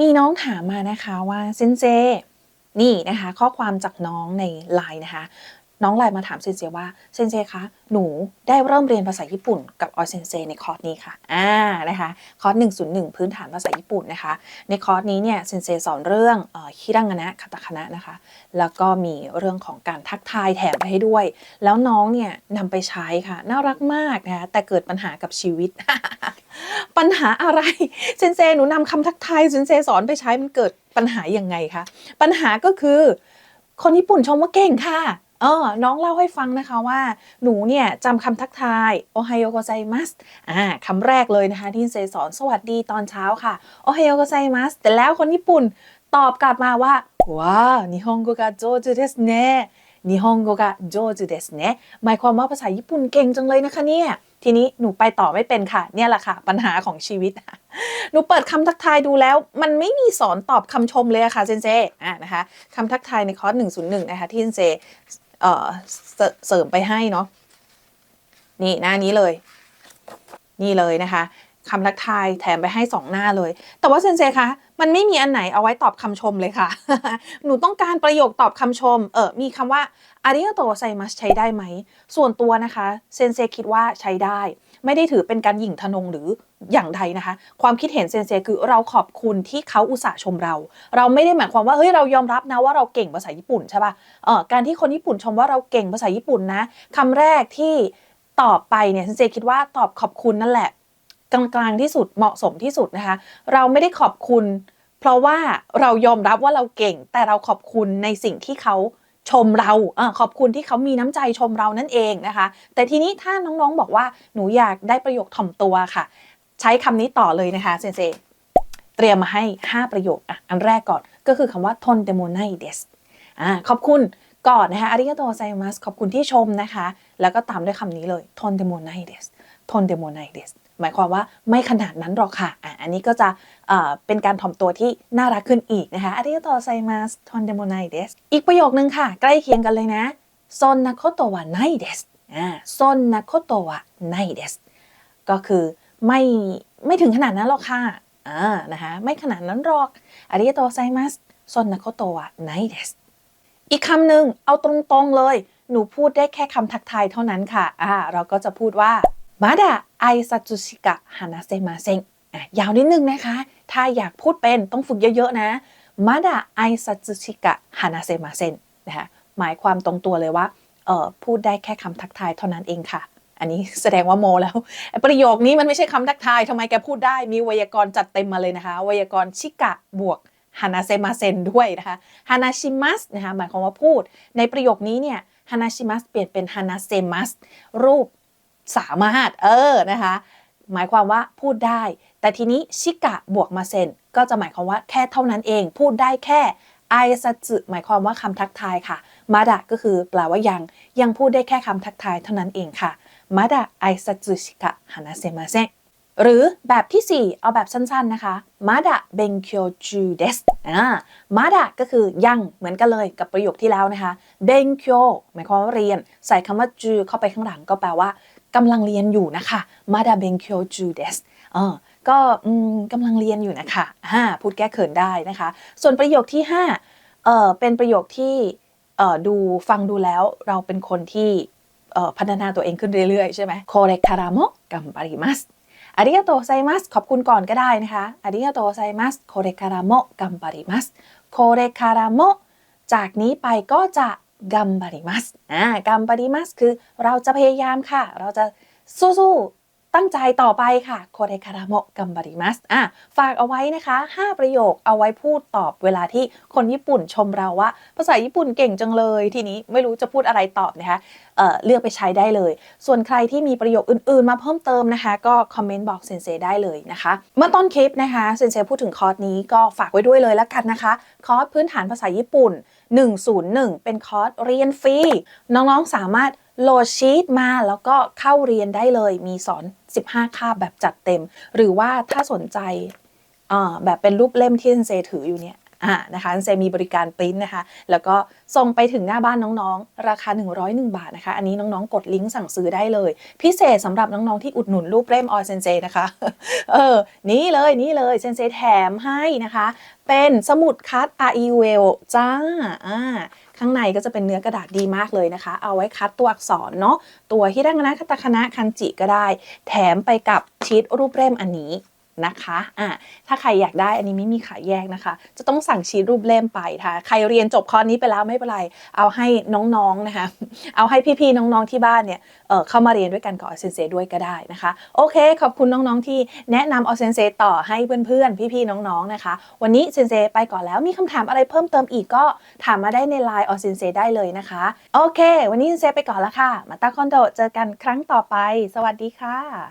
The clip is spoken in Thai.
มีน้องถามมานะคะว่าเซนเซนี่นะคะ ข้อความจากน้องในไลน์นะคะ น้องไลน์มาถามเซนเซว่าเซนเซคะหนูได้เริ่มเรียนภาษาญี่ปุ่นกับออยเซนเซในคอร์สนี้ค่ะอ่านะคะคอร์ส101 พื้นฐานภาษาญี่ปุ่นนะคะ ในคอร์สนี้เนี่ยเซนเซสอนเรื่องคิรังานะคาตาคานะนะคะ แล้วก็มีเรื่องของการทักทายแถมไปให้ด้วย แล้วน้องเนี่ยนำไปใช้ค่ะ น่ารักมากนะคะแต่เกิดปัญหากับชีวิต ปัญหาอะไรเซนเซหนูนำคำทักทายเซนเซสอนไปใช้มันเกิดปัญหายังไงคะปัญหาก็คือ คนญี่ปุ่นชมว่าเก่งค่ะ เออน้องเล่าให้ฟังนะคะว่า หนูเนี่ยจำคำทักทายโอไฮโอโกไซมัสอ่าคำแรกเลยนะคะที่เซสอนสวัสดีตอนเช้าค่ะโอไฮโอโกไซมัสแต่แล้วคนญี่ปุ่นตอบกลับมาว่าว้าวนิฮงโกกะโจจูเดสเน่นิฮงโกกะโจจูเดสเน่หมายความว่าภาษาญี่ปุ่นเก่งจังเลยนะคะเนี่ยทีนี้หนูไปต่อไม่เป็นค่ะ เนี่ยแหละค่ะ ปัญหาของชีวิต หนูเปิดคำทักทายดูแล้ว มันไม่มีสอนตอบคำชมเลยอะค่ะเซนเซอะนะคะคำทักทายในคอร์ส101 นะคะที่เซนเซ เสเสริมไปให้เนาะนี่หน้านี้เลย นี่เลยนะคะ คำทักทายแถมไปให้สองหน้าเลย แต่ว่าเซนเซคะ มันไม่มีอันไหนเอาไว้ตอบคำชมเลยค่ะ หนูต้องการประโยคตอบคำชม เออมีคำว่าอาริโตไซมัสใช้ได้ไหม ส่วนตัวนะคะ เซนเซคิดว่าใช้ได้ ไม่ได้ถือเป็นการหยิ่งทะนงหรืออย่างใดนะคะ ความคิดเห็นเซนเซคือเราขอบคุณที่เขาอุตส่าห์ชมเรา เราไม่ได้หมายความว่าเฮ้ยเรายอมรับนะว่าเราเก่งภาษาญี่ปุ่นใช่ปะเออการที่คนญี่ปุ่นชมว่าเราเก่งภาษาญี่ปุ่นนะคำแรกที่ตอบไปเนี่ยเซนเซคิดว่าตอบขอบคุณนั่นแหละ กลางๆที่สุดเหมาะสมที่สุดนะคะ เราไม่ได้ขอบคุณ เพราะว่าเรายอมรับว่าเราเก่ง แต่เราขอบคุณในสิ่งที่เขาชมเราอขอบคุณที่เขามีน้ำใจชมเรานั่นเองนะคะ แต่ทีนี้ถ้าน้องๆบอกว่าหนูอยากได้ประโยคถ่อมตัวค่ะ ใช้คำนี้ต่อเลยนะคะเซนเซเตรียมมาให้ 5 ประโยคอะอันแรกก่อนก็คือคำว่าทนเดโมไนเดสอ่าขอบคุณก่อนนะคะอาริกาโตไซมัสขอบคุณที่ชมนะคะ แล้วก็ตามด้วยคำนี้เลยทนเดโมไนเดสทนเดโมไนเดส หมายความว่าไม่ขนาดนั้นหรอกค่ะอะ อันนี้ก็จะเป็นการถ่อมตัวที่น่ารักขึ้นอีกนะคะอาริกาโตไซมัสทอนเดโมไนเดสอีกประโยคนึงค่ะ ใกล้เคียงกันเลยนะซอนนาโคโตวะไนเดสอ่าซอนนาโคโตวะไนเดสก็คือไม่ไม่ถึงขนาดนั้นหรอกค่ะอ่านะคะไม่ขนาดนั้นหรอกอาริกาโตไซมัสซอนนาโคโตวะไนเดสอีกคำหนึ่งเอาตรงๆเลย หนูพูดได้แค่คำทักทายเท่านั้นค่ะอ่าเราก็จะพูดว่ามาดา ไอซัต u ชิกะฮานาเซมาเซงอะยาวนิดนึงนะคะ ถ้าอยากพูดเป็นต้องฝึกเยอะๆนะมาดาไอซัต u ชิกะฮานาเซมาเซนนะคะหมายความตรงตัวเลยว่าเออพูดได้แค่คำทักทายเท่านั้นเองค่ะ อันนี้แสดงว่าโมแล้ว ประโยคนี้มันไม่ใช่คำทักทายทำไมแกพูดได้มีไวยากรณ์จัดเต็มมาเลยนะคะ ไวยากรณ์ชิกะบวกฮานาเซมาเซนด้วยนะคะฮานาชิมัสนะคะหมายความว่าพูด ในประโยคนี้เนี่ยฮานาชิมัสเปลี่ยนเป็นฮานาเซมัสรูป สามารถ เออนะคะ หมายความว่าพูดได้ แต่ทีนี้ชิกะบวกมาเซนก็จะหมายความว่าแค่เท่านั้นเอง พูดได้แค่ไอซัตสึหมายความว่าคำทักทายค่ะ มาดะก็คือแปลว่ายัง ยังพูดได้แค่คำทักทายเท่านั้นเองค่ะ มาดะไอซัตสึชิกะฮานาเซมาเซนหรือแบบที่ 4 เอาแบบสั้นๆนะคะมาดะเบงเคียวจูเดสอ่ามาดะก็คือยังเหมือนกันเลยกับประโยคที่แล้วนะคะเบงเคียวหมายความว่าเรียน ใส่คำว่าจูเข้าไปข้างหลังก็แปลว่า กำลังเรียนอยู่นะคะมาดะเบงเคียวจูเดสอ่าก็กำลังเรียนอยู่นะคะอ่าพูดแก้เขินได้นะคะ ส่วนประโยคที่5เอ่อเป็นประโยคที่เอ่อดูฟังดูแล้วเราเป็นคนที่เอ่อพัฒนาตัวเองขึ้นเรื่อยๆ ใช่ไหมโคเรคารามะกัมปาริมัสอาริยาโตไซมัสขอบคุณก่อนก็ได้นะคะอาริยาโตไซมัสโคเรคารามะกัมบาริมัสโคเรคารามะจากนี้ไปก็จะ กัมบาริมัสอ่ากัมบาริมัสคือเราจะพยายามค่ะ เราจะสู้ๆ ตั้งใจต่อไปค่ะโคเรคารามกัมบาริมัสอะฝากเอาไว้นะคะ 5 ประโยคเอาไว้พูดตอบเวลาที่คนญี่ปุ่นชมเราว่า ภาษาญี่ปุ่นเก่งจังเลย ทีนี้ไม่รู้จะพูดอะไรตอบนะคะเเลือกไปใช้ได้เลย ส่วนใครที่มีประโยคอื่นๆ มาเพิ่มเติมนะคะ ก็คอมเมนต์บอกเซนเซได้เลยนะคะ เมื่อต้นคลิปนะคะเซนเซพูดถึงคอร์สนี้ก็ฝากไว้ด้วยเลยแล้วกันนะคะ คอร์สพื้นฐานภาษาญี่ปุ่น 101 เป็นคอร์สเรียนฟรี น้องๆสามารถโหลดชีตมาแล้วก็เข้าเรียนได้เลย มีสอน 15 คาบแบบจัดเต็ม หรือว่าถ้าสนใจอ่าแบบเป็นรูปเล่มที่เซนเซถืออยู่เนี่ย อ่านะคะเซมีบริการปริ้นนะคะ แล้วก็ส่งไปถึงหน้าบ้านน้องๆ ราคา 101 บาทนะคะ อันนี้น้องๆ กดลิงก์สั่งซื้อได้เลย พิเศษสำหรับน้องๆ ที่อุดหนุนรูปเล่มออยเซนเซนะคะ เออ นี่เลยนี่เลยเซนเซแถมให้นะคะ เป็นสมุดคัด r e w e l จ้าอ่าข้างในก็จะเป็นเนื้อกระดาษดีมากเลยนะคะ เอาไว้คัดตัวอักษรเนาะ ตัวฮิรังนะคตาคานะคันจิก็ได้ แถมไปกับชีตรูปเล่มอันนี้ นะคะอ่าถ้าใครอยากได้อันนี้ไม่มีขายแยกนะคะ จะต้องสั่งชีตรูปเล่มไปค่ะ ใครเรียนจบคอร์สนี้ไปแล้วไม่เป็นไร เอาให้น้องๆนะคะ เอาให้พี่ๆน้องๆที่บ้านเนี่ยเเข้ามาเรียนด้วยกันกับออเซนเซด้วยก็ได้นะคะ โอเค ขอบคุณน้องๆที่แนะนำออเซนเซต่อให้เพื่อนๆ พี่ๆน้องๆนะคะ วันนี้เซนเซไปก่อนแล้วมีคำถามอะไรเพิ่มเติมอีกก็ถามมาได้ในไลน์ออเซนเซได้เลยนะคะ โอเค วันนี้เซนเซไปก่อนแล้วค่ะ มาตาคอนโดเจอกันครั้งต่อไป สวัสดีค่ะ